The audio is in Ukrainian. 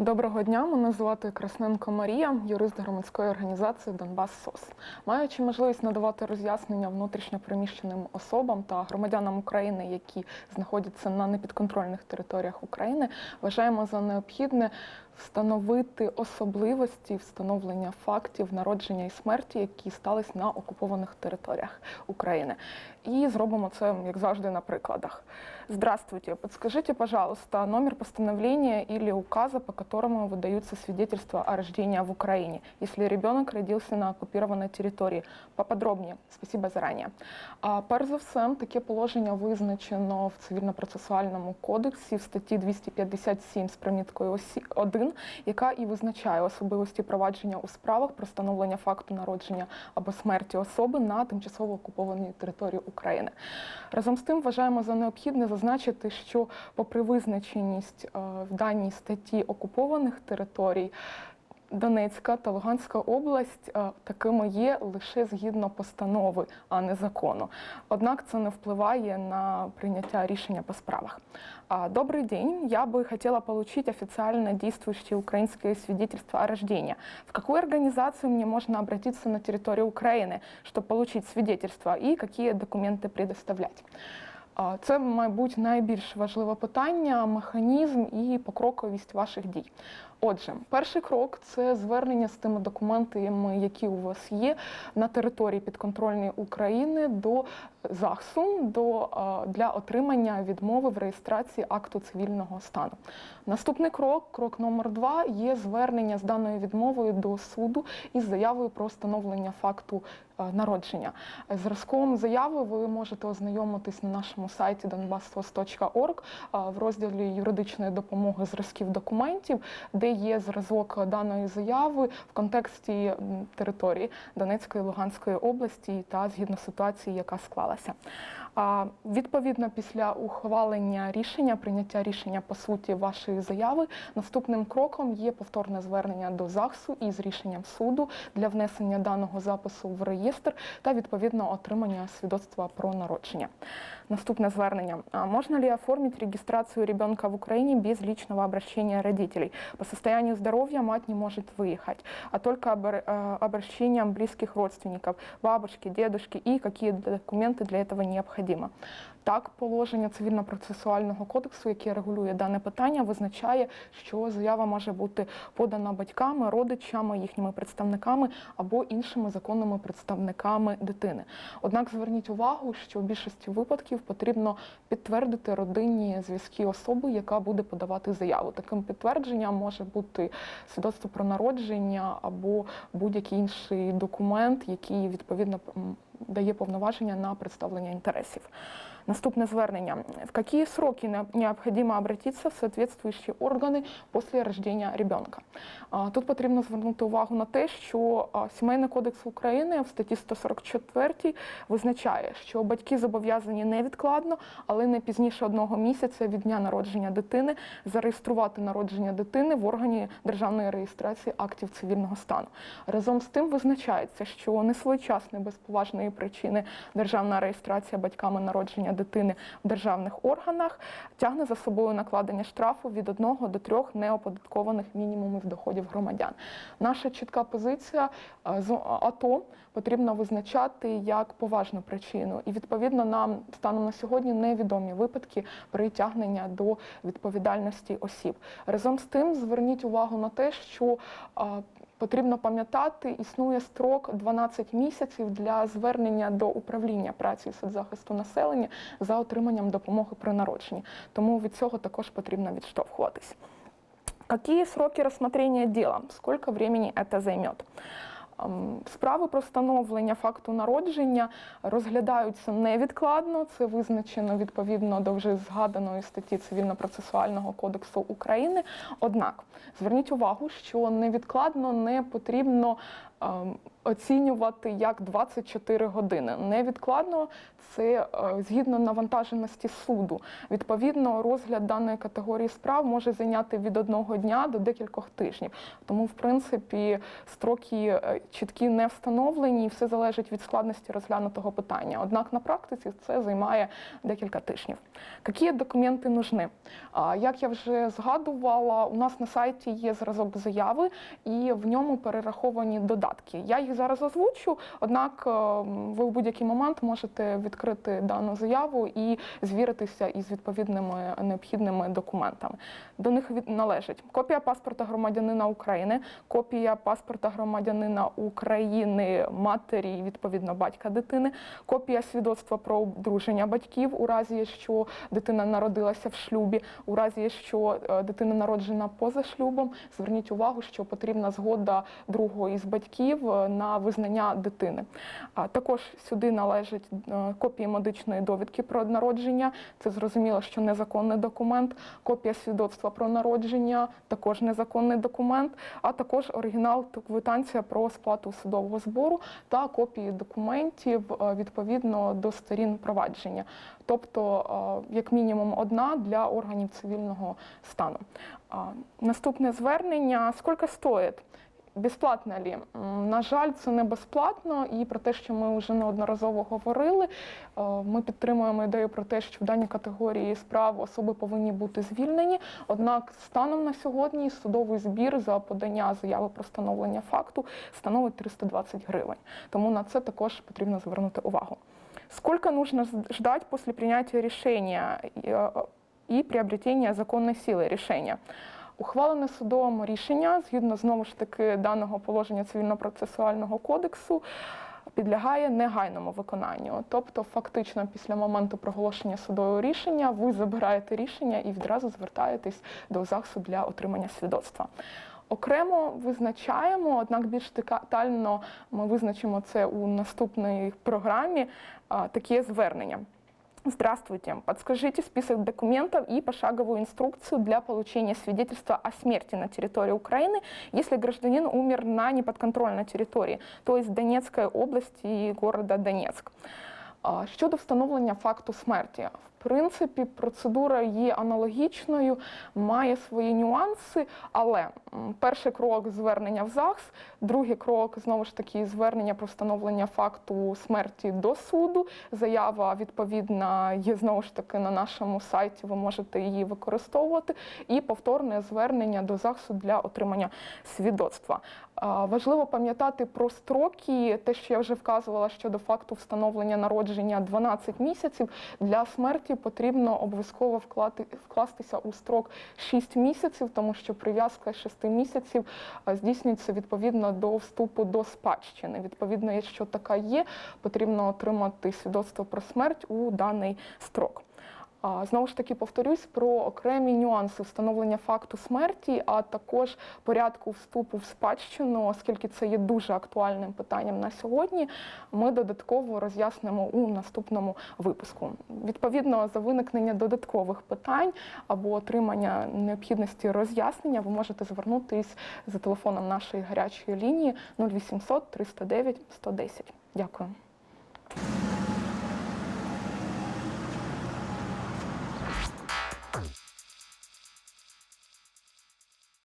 Доброго дня, мене звати Красненко Марія, юрист громадської організації Донбас СОС. Маючи можливість надавати роз'яснення внутрішньопереміщеним особам та громадянам України, які знаходяться на непідконтрольних територіях України, вважаємо за необхідне встановити особливості встановлення фактів народження і смерті, які стались на окупованих територіях України. І зробимо це, як завжди, на прикладах. Здравствуйте, подскажите, пожалуйста, номер постановления или указа, по которому выдаются свидетельства о рождении в Украине, если ребенок родился на оккупированной території. Поподробніше. Спасибо заранее. А, перш за все, таке положення визначено в цивільно-процесуальному кодексі в статті 257 з приміткою 1, яка і визначає особливості провадження у справах про встановлення факту народження або смерті особи на тимчасово окупованій території. Разом з тим вважаємо за необхідне зазначити, що попри визначеність е, в даній статті окупованих територій. Донецька та Луганська область е, такими є лише згідно постанови, а не закону. Однак це не впливає на прийняття рішення по справах. А, Добрый день. Я бы хотела получить официально действующее украинское свидетельство о рождении. В какую организацию мне можно обратиться на территории Украины, чтобы получить свидетельство, и какие документы предоставлять? А, Це, мабуть, найбільш важливе питання, механізм і покроковість ваших дій. Отже, перший крок це звернення з тими документами, які у вас є на території підконтрольної України до ЗАГСу до, для отримання відмови в реєстрації акту цивільного стану. Наступний крок, крок номер два, є звернення з даною відмовою до суду із заявою про встановлення факту народження. Зразком заяви ви можете ознайомитись на нашому сайті donbassos.org е, в розділі юридичної допомоги зразків документів, де є зразок даної заяви в контексті території Донецької Луганської області та згідно ситуації, яка склалася. А, Відповідно, після ухвалення рішення, прийняття рішення по суті вашої заяви, наступним кроком є повторне звернення до ЗАГСу із рішенням суду для внесення даного запису в реєстр та відповідно отримання свідоцтва про народження. Наступне звернення. А Можно ли оформить регистрацию ребенка в Украине без личного обращения родителей? По состоянию здоровья мать не может выехать, а только обр- э, обращением близких родственников, бабушки, дедушки и какие документы для этого необходимо. Так, положення цивільно-процесуального кодексу, яке регулює дане питання, визначає, що заява може бути подана батьками, родичами, їхніми представниками або іншими законними представниками дитини. Однак зверніть увагу, що в більшості випадків потрібно підтвердити родинні зв'язки особи, яка буде подавати заяву. Таким підтвердженням може бути свідоцтво про народження або будь-який інший документ, який відповідно дає повноваження на представлення інтересів. Наступне звернення. В які сроки не- необхідно обратитися в соответствующие органи після рождения ребенка? Тут потрібно звернути увагу на те, що Сімейний кодекс України в статті 144 визначає, що батьки зобов'язані невідкладно, але не пізніше одного місяця від дня народження дитини зареєструвати народження дитини в органі державної реєстрації актів цивільного стану. Разом з тим визначається, що несвоєчасної без поважної причини державна реєстрація батьками народження дитини в державних органах тягне за собою накладення штрафу від 1 до 3 неоподаткованих мінімумів доходів громадян. Наша чітка позиція е, з АТО потрібно визначати як поважну причину, і відповідно нам станом на сьогодні невідомі випадки притягнення до відповідальності осіб. Разом з тим, зверніть увагу на те, що е, Потрібно пам'ятати, існує строк 12 місяців для звернення до управління праці соцзахисту населення за отриманням допомоги при народженні. Тому від цього також потрібно відштовхуватись. Какие сроки рассмотрения дела? Сколько времени это займет? Ем, Справи про встановлення факту народження розглядаються невідкладно. Це визначено відповідно до вже згаданої статті Цивільно-процесуального кодексу України. Однак зверніть увагу, що невідкладно не потрібно оцінювати як 24 години. Невідкладно це е, згідно навантаженості суду. Відповідно, розгляд даної категорії справ може зайняти від одного дня до декількох тижнів. Тому, в принципі, строки е, чіткі не встановлені, і все залежить від складності розглянутого питання. Однак на практиці це займає декілька тижнів. Які документи нужны? Як я вже згадувала, у нас на сайті є зразок заяви, і в ньому перераховані додатки. Я їх зараз озвучу, однак е, ви в будь-який момент можете відкрити дану заяву і звіритися із відповідними необхідними документами. До них належить копія паспорта громадянина України, копія паспорта громадянина України, матері, відповідно, батька дитини, копія свідоцтва про одруження батьків у разі, якщо дитина народилася в шлюбі, у разі, якщо е, дитина народжена поза шлюбом, зверніть увагу, що потрібна згода другого із батьків е, на визнання дитини. Також сюди належать е, копії медичної довідки про народження. Це зрозуміло, що незаконний документ, копія свідоцтва про народження, також незаконний документ, а також оригінал квитанція про сплату судового збору та копії документів е, відповідно до сторін провадження, тобто як мінімум одна для органів цивільного стану. Наступне звернення: скільки стоїть? Безплатно лі? На жаль, це не безплатно, і про те, що ми вже неодноразово говорили. е, Ми підтримуємо ідею про те, що в даній категорії справ особи повинні бути звільнені. Однак, станом на сьогодні судовий збір за подання заяви про встановлення факту становить 320 гривень. Тому на це також потрібно звернути увагу. Сколько нужно ждать после принятия решения э, и приобретения законной силы решения? Ухвалене судовому рішення, згідно знову ж таки даного положення цивільно-процесуального кодексу, підлягає негайному виконанню. Тобто, фактично, після моменту проголошення судового рішення ви забираєте рішення і відразу звертаєтесь до ЗАГСу для отримання свідоцтва. Окремо визначаємо, однак більш детально ми визначимо це у наступній програмі. Таке звернення. Здравствуйте. Подскажите список документов и пошаговую инструкцию для получения свидетельства о смерти на территории Украины, если гражданин умер на неподконтрольной территории, то есть Донецкой области и города Донецк. Щодо встановлення факту смерті, принципі, процедура є аналогічною, має свої нюанси, але перший крок звернення в ЗАГС, другий крок знову ж таки звернення про встановлення факту смерті до суду. Заява відповідна є знову ж таки на нашому сайті. Ви можете її використовувати. І повторне звернення до ЗАГСу для отримання свідоцтва. Важливо пам'ятати про строки, те, що я вже вказувала щодо факту встановлення народження 12 місяців. Для смерті потрібно обов'язково вкластися у строк 6 місяців, тому що прив'язка 6 місяців здійснюється відповідно до вступу до спадщини. Відповідно, якщо така є, потрібно отримати свідоцтво про смерть у даний строк. Знову ж таки повторюсь про окремі нюанси встановлення факту смерті, а також порядку вступу в спадщину, оскільки це є дуже актуальним питанням на сьогодні. Ми додатково роз'яснимо у наступному випуску. Відповідно, за виникнення додаткових питань або отримання необхідності роз'яснення, ви можете звернутись за телефоном нашої гарячої лінії 0800 309 110. Дякую.